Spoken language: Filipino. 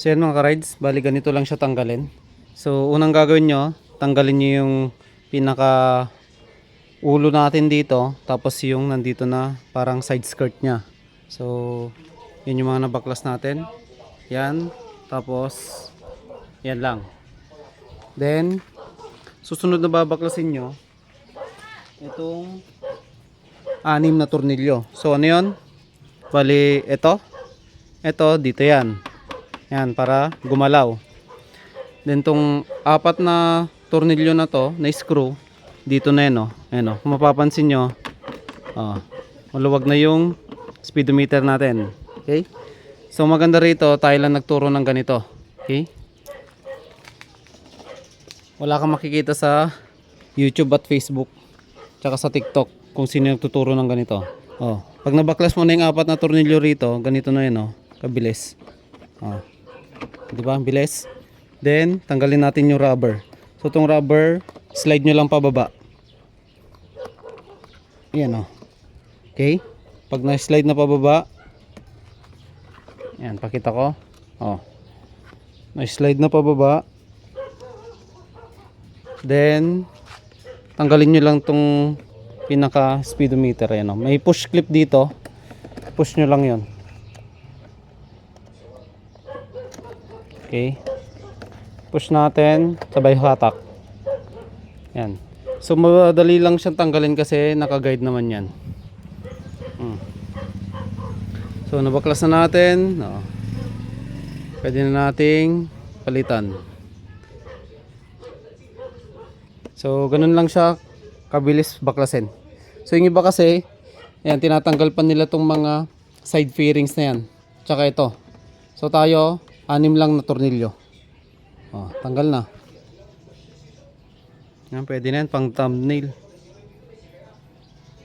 So yan mga ka-rides, bali ganito lang siya tanggalin. So unang gagawin nyo, tanggalin nyo yung pinaka ulo natin dito, tapos yung nandito na parang side skirt niya. So yun yung mga nabaklas natin. Yan, tapos yan lang. Then, susunod na babaklasin nyo, itong anim na tornilyo. So ano yun? Bali, ito. Ito, dito yan. Yan, para gumalaw. Then tong apat na tornilyo na to, na screw, dito na yan, oh. Ayan, oh. Kung mapapansin nyo, oh, maluwag na yung speedometer natin. Okay? So maganda rito, tayo lang nagturo ng ganito. Okay? Wala kang makikita sa YouTube at Facebook, tsaka sa TikTok kung sino yung tuturo ng ganito. Oh, pag nabaklas mo na yung apat na tornilyo rito, ganito na yun, oh. Kabilis. Oh. Di ba? Bilis. Then, tanggalin natin yung rubber. So, itong rubber, slide nyo lang pababa. Yan, oh. Okay? Pag na-slide na pababa, yan, pakita ko. Oh. Na-slide na pababa. Then, tanggalin nyo lang tong pinaka speedometer. Yan, oh. May push clip dito. Push nyo lang yon. Okay. Push natin, sabay hatak. Yan. So madali lang siyang tanggalin kasi naka-guide naman yan. Hmm. So nabaklas na natin. No. Pwede na nating palitan. So ganun lang siya kabilis baklasin. So yung iba kasi, yan, tinatanggal pa nila tong mga side fairings na yan. Tsaka ito. So tayo, anim lang na tornilyo. Oh, tanggal na. Yan, pwede na yan pang thumbnail.